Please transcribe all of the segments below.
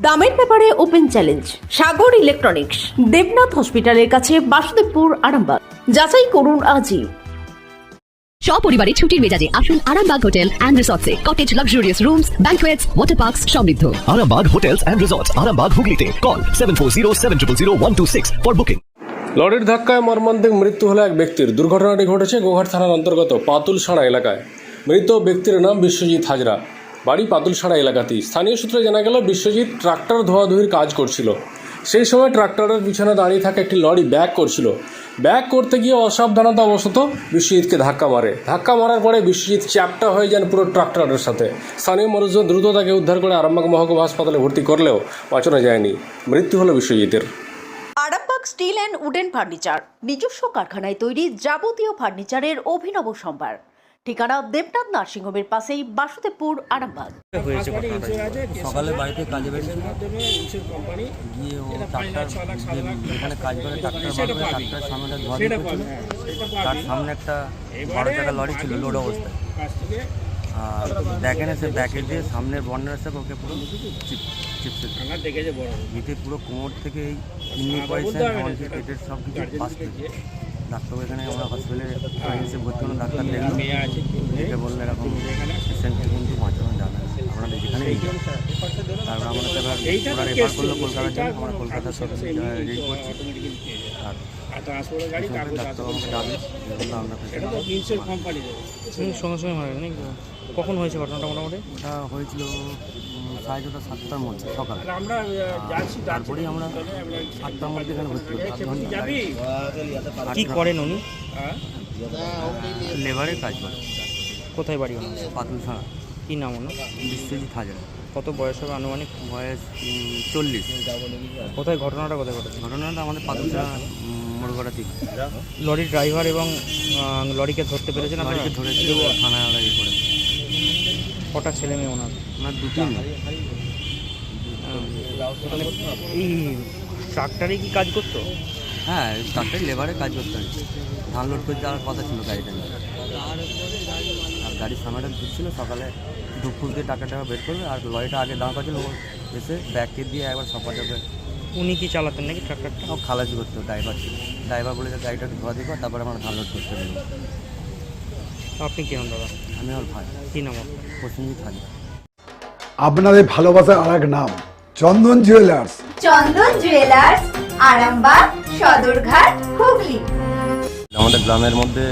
দামের ব্যাপারে open challenge Sagar electronics Debnath হসপিটালের কাছে বাসুদেবপুর আরামবাগ। যাচাই করুন আজই। সপরিবারে ছুটির মেজাজে আসুন Arambagh hotel and রিসর্টসে। Cottage luxurious rooms banquets water parks সমৃদ্ধ। Arambag Hotels and Resorts, Arambag Hooghly Call 740 for booking. লরির ধাক্কায় মর্মান্তিক মৃত্যু হলো এক ব্যক্তির। দুর্ঘটনাটি ঘটেছে গোঘাট থানার অন্তর্গত পাতুলসাড়া এলাকায়। মৃত ব্যক্তির নাম বিশ্বজিৎ হাজরা। বাড়ি পাতুলসাড়া এলাকাতেই। স্থানীয় সূত্রে জানা গেল, বিশ্বজিৎ ট্রাক্টর ধোয়াধুয়ির কাজ করছিল। সেই সময় ট্রাক্টরের পিছনে দাঁড়িয়ে থাকা একটি লরি ব্যাক করছিল। ব্যাক করতে গিয়ে অসাবধানতা অবশত বিশ্বজিৎকে ধাক্কা মারে। ধাক্কা মারার পরে বিশ্বজিৎ চ্যাপটা হয়ে যান পুরো ট্রাক্টরের সাথে। স্থানীয় মানুষজন দ্রুত তাকে উদ্ধার করে আরামবাগ মহকুমা হাসপাতালে ভর্তি করলেও বাঁচানো যায়নি। মৃত্যু হলো বিশ্বজিতের। Arambag steel and wooden furniture, নিজস্ব কারখানায় তৈরি যাবতীয় ফার্নিচারের অভিনব সম্ভার। ঠিকানা দেবনাথ নার্সিংহোমের পাশেই বাসুদেবপুর আরামবাগ। সকালে বাড়িতে কাজে বেরিয়েছিল। গিয়ে ও ট্রাক্টর এখানে কাজ করে বার সামনে ধোয়া তার সামনে একটা বড় চাকা লরি ছিল লোড অবস্থায়। আর দেখেন সে ব্যাকে দিয়ে সামনের বন্ডার সাথে ওকে পুরো চিপ চিপসে ভিতরে পুরো কোমর থেকে এই পয়সা পেটের সব কিছু ডাক্তারবাবু এখানে আমরা হসপিটালে এসে ভর্তি হলাম ডাক্তার দেখলাম দেখে বলল এরকম। পেশেন্টকে কিন্তু বাঁচানো যাবে না আমরা যেখানে তারপর আমরা তো এবার ওরা রেফার করল কলকাতার জন্য আমরা কলকাতার সব রেডি করছি। আর সঙ্গে সঙ্গে মারা গেছে কখন হয়েছে ঘটনাটা মোটামুটি? ওটা হয়েছিল সাড়ে ছটা সাতটার মধ্যে সকালে। আর তারপরেই আমরা আটটার মধ্যে এখানে ভর্তি করি কি করেন উনি? লেবারের কাজ করে। কোথায় বাড়ি ওনার পাতুল ছাড়া কি নাম ওনার? বিশ্বজিৎ হাজার। কত বয়স হবে আনুমানিক? বয়স চল্লিশ। কোথায়? ঘটনাটা কোথায় ঘটেছে? ঘটনাটা আমাদের পাতুল ছাড়া মোড়গড়া থেকে। লরির ড্রাইভার এবং লরিকে ধরতে পেরেছেন আপনারা? বাড়িতে ধরেছিল আমরা ইয়ে করে কটা ছেলে মেয়ে ওনার? ওনার দুটি। মানে এই ট্রাক্টরে কি কাজ করতো? হ্যাঁ ডাক্তার লেবারে কাজ করতে ধান লোড করে যাওয়ার কথা ছিল গাড়িটা গাড়ির সামনেটা ঢুকছিল সকালে ঢুকুর দিয়ে টাকা টাকা বের করবে আর লরিটা আগে দাঁড় করেছিল ও এসে ব্যাগকে দিয়ে একবার সপাটাকে উনি কি চালাতেন নাকি ট্রাক্টরটা ও খালাসি করতো ড্রাইভার ছিল। ড্রাইভার বলে যে গাড়িটা ধোয়া দিব তারপরে আমার ধান লোড করতে দিল আপনি কি হন দাদা? আমি ওর ভাই। কি নাম? প্রসেনজিৎ হাজি আপনাদের ভালোবাসার আর এক নাম চন্দন জুয়েলার্স চন্দন জুয়েলার্স আরামবাগ সদরঘাট হুগলি। আমাদের গ্রামের মধ্যে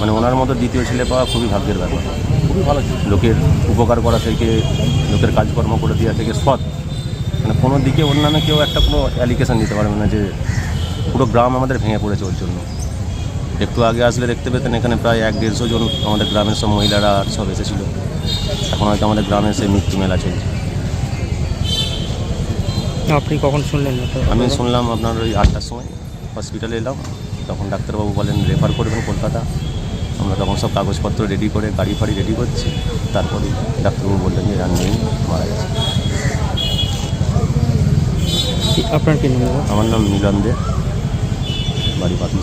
মানে ওনার মতো দ্বিতীয় ছেলে পাওয়া খুবই ভাগ্যের ব্যাপার। খুবই ভালো লোকের উপকার করা থেকে লোকের কাজকর্ম করে দেওয়া থেকে সৎ। মানে কোনো দিকে অন্যান্য কেউ একটা কোনো অ্যালিগেশন দিতে পারবে না যে পুরো গ্রাম আমাদের ভেঙে পড়েছে ওর জন্য। একটু আগে আসলে দেখতে পেতেন এখানে প্রায় এক দেড়শো জন আমাদের গ্রামের সব মহিলারা আর সব এসেছিল। এখন হয়তো আমাদের গ্রামে সেই মৃত্যু মেলা চলছে। আপনি কখন শুনলেন? আমি শুনলাম আপনার ওই আটটার সময়। হসপিটালে এলাম। তখন ডাক্তারবাবু বলেন রেফার করবেন কলকাতা। আমরা তখন সব কাগজপত্র রেডি করে গাড়ি ফাড়ি রেডি করছি। তারপরে ডাক্তারবাবু বললেন যে আর নেই মারা গেছে। আপনার কি নাম? আমার নাম মিলন দে। বাড়ি পাতলি